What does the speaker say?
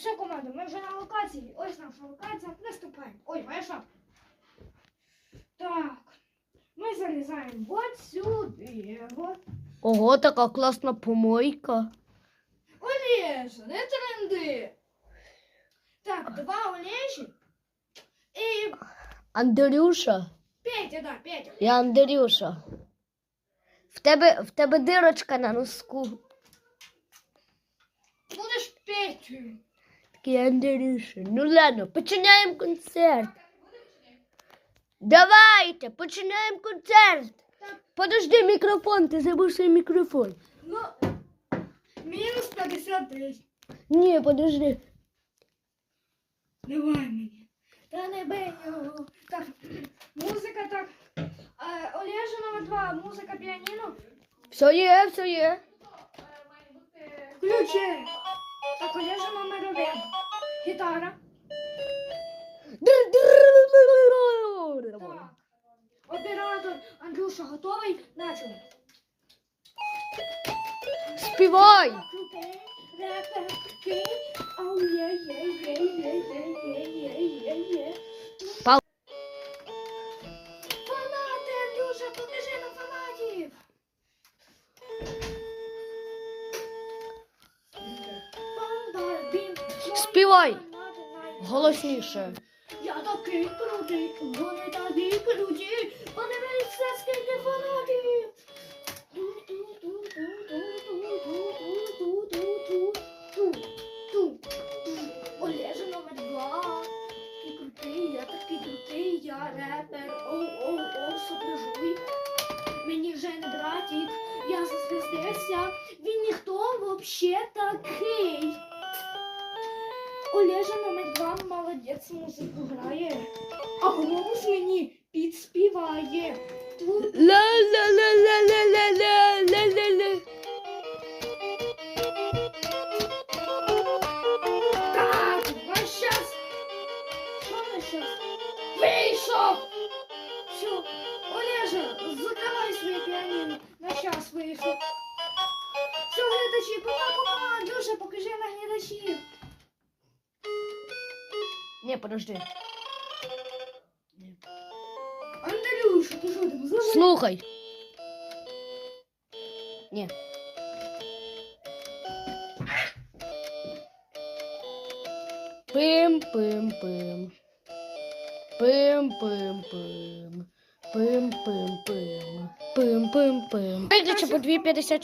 все, команда, ми вже на локації. Ось наша локація. Приступаємо. Ой, моя шапка. Так. Ми залізаємо от сюди. От. Ого, така класна помойка. Олежа, не тренди. Так, два Олежі. І Андрюша. Петя, да, Петя. Я Андрюша. В тебе, в тебе дирочка на носку. Будеш Петю. Такий Андрюша. Ну ладно, починаємо концерт. Давайте, починаємо концерт. Подожди мікрофон, ти забув свій мікрофон. Ну, мінус 53. Ні, подожди. Давай мені. Та не його. Так, музика так. Е, Олежа номер два, музика піаніно. Все є, все є. Ключі. Так, Олежа номер один. Гітара. Так. Оператор Андрюша готовий? Начали. Співай. Репер, такий. Ау, Співай. Голосніше. Я такий крутий, вони такі круті, подивіться, скільки фанатів. Олежа номер два. Такий крутий, я такий крутий, я репер. Оу, оу, оу, сопряжуй. Мені вже не братік, я зазвездився. Він ніхто вообще такий. Олежа номер два молодець музику грає, а голос мені підспіває. Тут ла ла ла ла ла ла ла ла ла ла так, на щас. Що на щас? Вийшов! Все, Олежа, закривай Не, подожди. Андрюша, ты что там забыл? Слухай. Не. Пым-пым-пым. Пым-пым-пым. Пым-пым-пым. Пым-пым-пым. Виключи по 2,54.